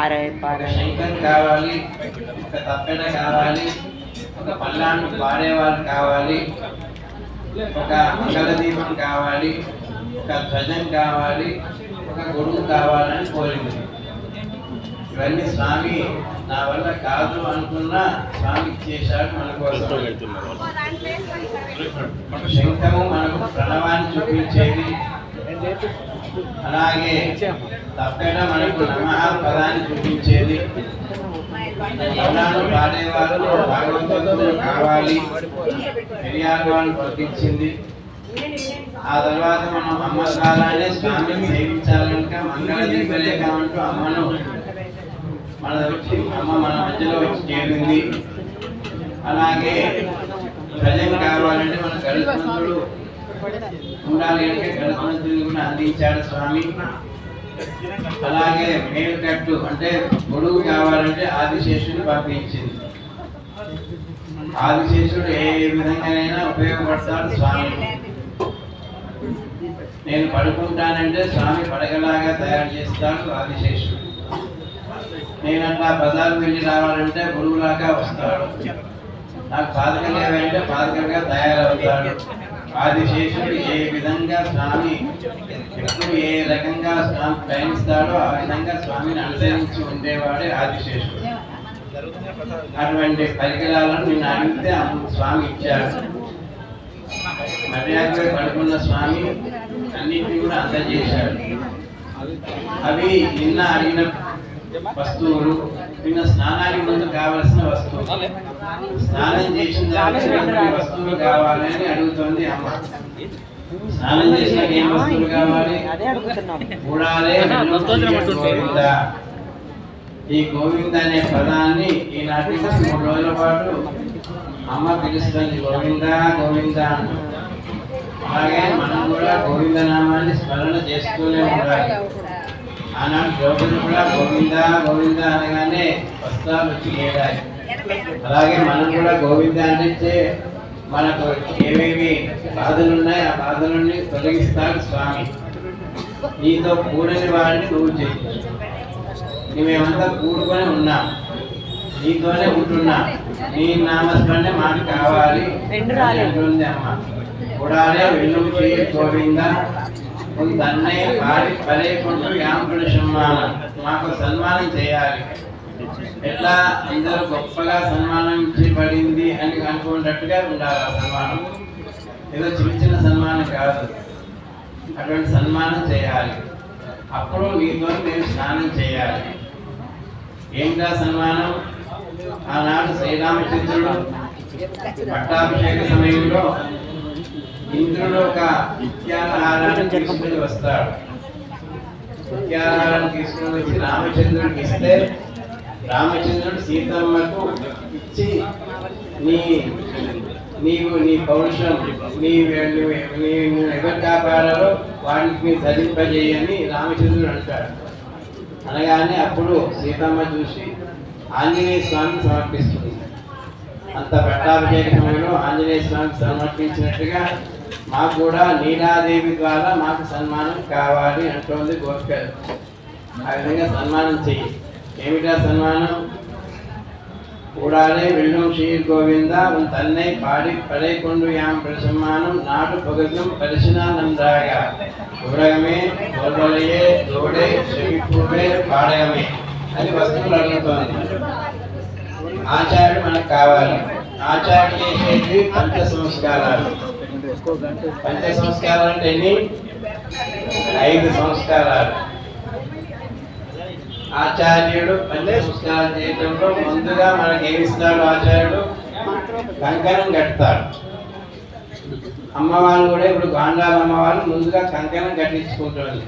అరే శంఖం కావాలి ఒక తప్పెట కావాలి ఒక పల్లాన్ని పాడేవాళ్ళు కావాలి ఒక మంగళ దీపం కావాలి ఒక ధ్వజం కావాలి ఒక గొడుగు కావాలని కోరింది. ఇవన్నీ స్వామి నా వల్ల కాదు అనుకున్నా స్వామి ఇచ్చేశాడు మన కోసం. శంఖము మనకు ప్రణవాన్ని చూపించేది. అలాగే తప్పేట మనకు నమః పదాన్ని చూపించేది పదాలు పాడేవారు కావాలి. పెరియార్ వాళ్ళు పంపించింది ఆ తర్వాత మనం అమ్మ కాలాన్ని స్వామిని సేవించాలనుక మంగళ దీపలేఖ అంటూ అమ్మను మన వచ్చి అమ్మ మన మధ్యలో వచ్చి చేరింది. అలాగే ప్రజలు కావాలంటే మన గరుత్మంతుడు ఉండాలి అంటే కూడా అందించాడు స్వామి. అలాగే మేలుకట్టు అంటే గొడుగు కావాలంటే ఆదిశేషుడు పంపించింది. ఆదిశేషుడు ఏ విధంగానైనా ఉపయోగపడతాడు స్వామి. నేను పడుకుంటానంటే స్వామి పడగలాగా తయారు చేస్తాడు ఆదిశేషుడు. నేను అట్లా బజారు వెళ్ళి రావాలంటే గురువులాగా వస్తాడు. నాకు పాదకలేవంటే లేవంటే తయారవుతాడు. ఆదిశేషుడు ఏ విధంగా స్వామి ఎప్పుడు ఏ రకంగా స్వామి ప్రయాణిస్తాడో ఆ విధంగా స్వామిని అనుసరించి ఉండేవాడే ఆదిశేషుడు. అటువంటి పరికరాలను నిన్ను అడిగితే స్వామి ఇచ్చాడు మర్యాదగా పడుకున్న స్వామి అన్నింటినీ కూడా అందజేశాడు అవి నిన్న అడిగిన వస్తువులు నిన్న స్నానానికి ముందు కావలసిన వస్తువులు. స్నానం చేసిన తర్వాత ఈ వస్తువులు కావాలని అడుగుతోంది అమ్మ. స్నానం చేసిన ఏ వస్తువులు కావాలి? అదే కూడాలే ఈ గోవింద అనే పదాన్ని ఈనాటి మూడు రోజుల పాటు అమ్మ పిలుస్తుంది. గోవింద గోవింద అలాగే మనం కూడా గోవింద నామాన్ని స్మరణ చేస్తూనే ఉండాలి. ఆనాడు ద్రౌపది కూడా గోవింద గోవింద అనగానే వస్త్రాలు వచ్చి ఏడాయి అలాగే మనం కూడా గోవింద అంటే మనకు ఏమేమి బాధలు ఉన్నాయి ఆ బాధలన్నీ తొలగిస్తాడు స్వామి. నీతో కూడని వాడిని నువ్వు చెయ్యి. నువ్వేమంతా కూడుకొని ఉన్నాం. నీతోనే ఉంటున్నా. నీ నామస్మరణే మాకు కావాలి. అంటుంది అమ్మ. కూడాలే వెళ్ళు చేయి గోవింద తన్నే పాడి పలేకుంటూ యాంకుడు సన్మానం మాకు సన్మానం చేయాలి. ఎట్లా అందరూ గొప్పగా సన్మానం చేయబడింది అని అనుకున్నట్టుగా ఉండాలి ఆ సన్మానం. ఏదో చిన్న చిన్న సన్మానం కాదు. అటువంటి సన్మానం చేయాలి. అప్పుడు నీతో నేను స్నానం చేయాలి. ఏంటా సన్మానం? ఆనాడు శ్రీరామచంద్రుడు పట్టాభిషేక సమయంలో ఇంద్రుడు ఒక నిత్యాహారాన్ని తీసుకుని వస్తాడు. నిత్యాహారాన్ని తీసుకుని వచ్చి రామచంద్రుడికి ఇస్తే రామచంద్రుడు సీతమ్మకు ఇచ్చి నీ నీవు నీ పౌరుషం నీ నీ ఎవరి కాపాడాలో వాడికి ధరింపజేయని రామచంద్రుడు అంటాడు. అనగానే అప్పుడు సీతమ్మ చూసి ఆంజనేయ స్వామిని సమర్పిస్తుంది. అంత పట్టాభిషేక సమయంలో ఆంజనేయ స్వామికి సమర్పించినట్టుగా మాకు కూడా నీలాదేవి ద్వారా మాకు సన్మానం కావాలి అంటోంది గోపిక. ఆ విధంగా సన్మానం చెయ్యి. ఏమిటా సన్మానం? కూడాలే విల్లం శ్రీ గోవింద తన్నే తన్నై పాడి పడేకుండు యాం ప్రసమానం నాటు పగజం పరిశునానందాగా గౌరవమే గోల్వలయే దోడే శ్రీ శ్రీపూవే పాడగమే. అని వస్తువులు అడుగుతోంది ఆచార్యుడు మనకు కావాలి. ఆచార్యుడు చేసేది పంచ సంస్కారాలు. పంచ సంస్కారాలు అంటే ఐదు సంస్కారాలు. ఆచార్యుడు అంటే సంస్కారం చేయటంలో ముందుగా మనకి ఏమిస్తాడు ఆచార్యుడు? కంకణం కడతాడు. అమ్మవారు కూడా ఇప్పుడు గాండాల అమ్మవారు ముందుగా కంకణం కట్టించుకుంటుంది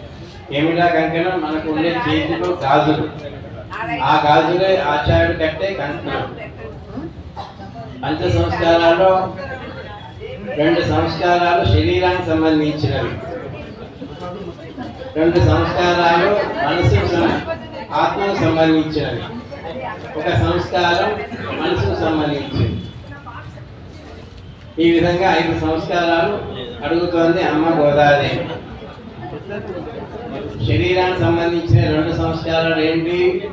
ఏమిటా కంకణం? మనకు ఉండే చేతిలో గాజులు. ఆ గాజులే ఆచార్యుడు కట్టే కంకణం. పంచ సంస్కారాల్లో రెండు సంస్కారాలు శరీరానికి సంబంధించినవి. రెండు సంస్కారాలు మనసుకు ఆత్మకు సంబంధించినవి. ఒక సంస్కారం మనసుకు సంబంధించింది. ఈ విధంగా ఐదు సంస్కారాలు అడుగుతోంది అమ్మ గోదాదేవి శరీరానికి సంబంధించిన రెండు సంస్కారాలు ఏంటి?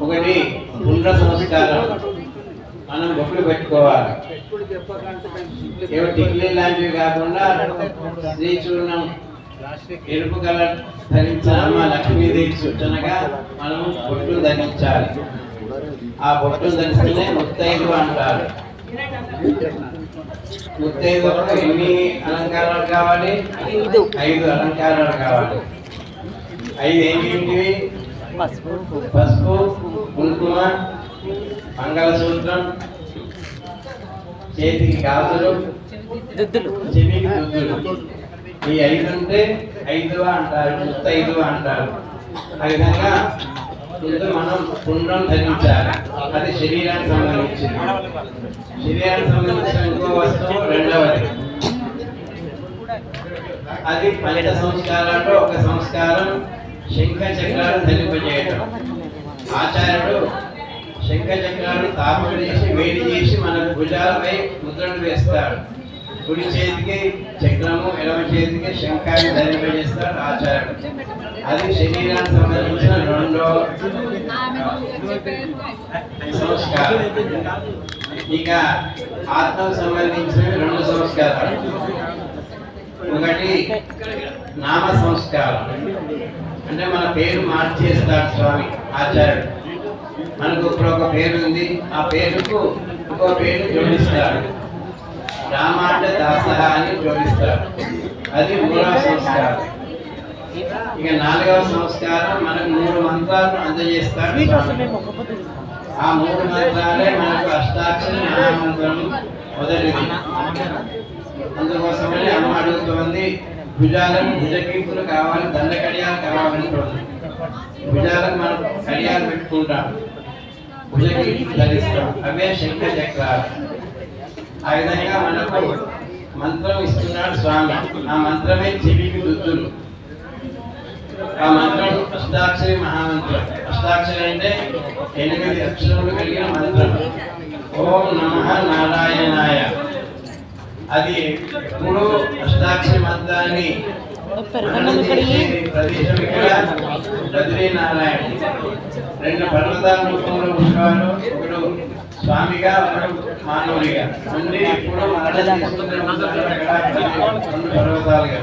ఒకటి పుండ్ర సంస్కారం. మనం బొట్లు పెట్టుకోవాలి. ఏవో టిక్లీ లాంటివి కాకుండా శ్రీచూర్ణం ఎరుపు కలర్ ధరించిన అమ్మ లక్ష్మీదేవి సూచనగా మనం బొట్లు ధరించాలి. ఆ బొట్లు ధరిస్తేనే ముత్తైదు అంటారు. ముత్తైదుకు ఎన్ని అలంకారాలు కావాలి? ఐదు. అలంకారాలు కావాలి. ఐదు ఏంటివి పసుపు. కుంకుమ మంగళసూత్రం చేతికి గాజులు చెవికి దుద్దులు. ఈ ఐదు ఉంటే ఐదువ అంటారు ముత్తైదువ అంటారు. ఆ విధంగా ముందు మనం కుండం ధరించాలి. అది శరీరానికి సంబంధించింది. శరీరానికి సంబంధించిన ఇంకో వస్తువు రెండవది. అది పంచ సంస్కారాల్లో ఒక సంస్కారం శంఖ చక్రాలు ధరింపజేయటం. ఆచార్యుడు శంఖ చక్రాలు తాపడి చేసి వేడి చేసి మన భుజాలపై ముద్రను వేస్తాడు కుడి చేతికి చక్రము ఎడమ చేతికి శంఖాన్ని ధరింపజేస్తాడు ఆచారం అది శరీరానికి సంబంధించిన రెండో సంస్కారం. ఇక ఆత్మకు సంబంధించిన రెండు సంస్కారాలు. ఒకటి నామ సంస్కారం. అంటే మన పేరు మార్చేస్తాడు స్వామి ఆచార్యుడు. మనకు ఇప్పుడు ఒక పేరు ఉంది. ఆ పేరుకు ఇంకో పేరు జోడిస్తాడు రామ అంటే దాసహ అని జోడిస్తారు అది మూడవ సంస్కారం. ఇక నాలుగవ సంస్కారం మనకు మూడు మంత్రాలను అందజేస్తారు. ఆ మూడు మంత్రాలే మనకు అష్టాక్షరి మహామంత్రం మొదటిది. అందుకోసమని అమ్మ అడుగుతోంది భుజాలను భుజకీపులు కావాలి దండ కడియాలు కావాలంటుంది భుజాలకు మనం కడియాలు పెట్టుకుంటాం. భుజకీపులు ధరిస్తాం అవే శంఖ చక్రాలు ఆ విధంగా మనకు మంత్రం ఇస్తున్నాడు స్వామి. ఆ మంత్రమే చెవికి దుద్దులు. ఆ మంత్రం అష్టాక్షరి మహామంత్రం. అష్టాక్షరి అంటే ఎనిమిది అక్షరములు కలిగిన మంత్రం. ఓం నమ నారాయణాయ. అది ఇప్పుడు అష్టాక్షరి మంత్రాన్ని ప్రదేశం ఇక్కడ బద్రీనారాయణ రెండు పర్వతాల రూపంలో ఉండేవారు ఒకడు స్వామిగా ఒకడు మానవుడిగా ఉండి రెండు పర్వతాలుగా.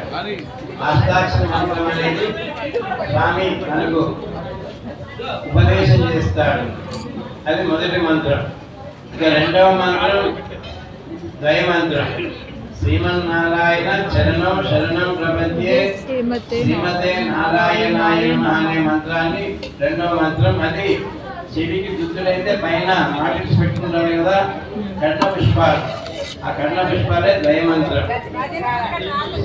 అష్టాక్షరి మంత్రం అనేది స్వామి మనకు ఉపదేశం చేస్తాడు. అది మొదటి మంత్రం. ఇక రెండవ మంత్రం ద్వయమంత్రం శ్రీమన్నారాయణ చరణం శరణం ప్రపంచే. శ్రీమతే శ్రీమతే నారాయణాయ నమః అనే మంత్రాన్ని రెండవ మంత్రం అది చెవికి దుద్దులైతే పైన మాటికి పెట్టుకుంటాడు కదా. కర్ణ పుష్పాలు. ఆ కర్ణ పుష్పాలే దయమంత్రం.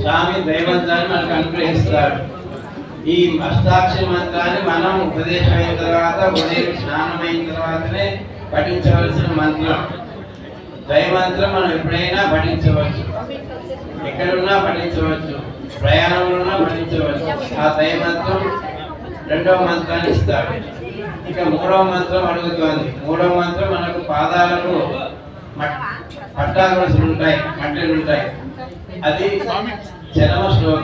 స్వామి దయమంత్రాన్ని మనకు అనుగ్రహిస్తాడు. ఈ అష్టాక్షి మంత్రాన్ని మనం ఉపదేశం అయిన తర్వాత ఉదయం స్నానం అయిన తర్వాతనే పఠించవలసిన మంత్రం. ద్వయమంత్రం మనం ఎప్పుడైనా పఠించవచ్చు. ఎక్కడున్నా పఠించవచ్చు. ప్రయాణంలో ఉన్నా పఠించవచ్చు. ఆ దయమంత్రం రెండవ మంత్రాన్ని ఇస్తాడు. ఇక మూడవ మంత్రం అడుగుతోంది. మూడవ మంత్రం మనకు పాదాలకు మట్- పట్టాలు ఉంటాయి మట్టెలు ఉంటాయి. అది జనమ శ్లోకం.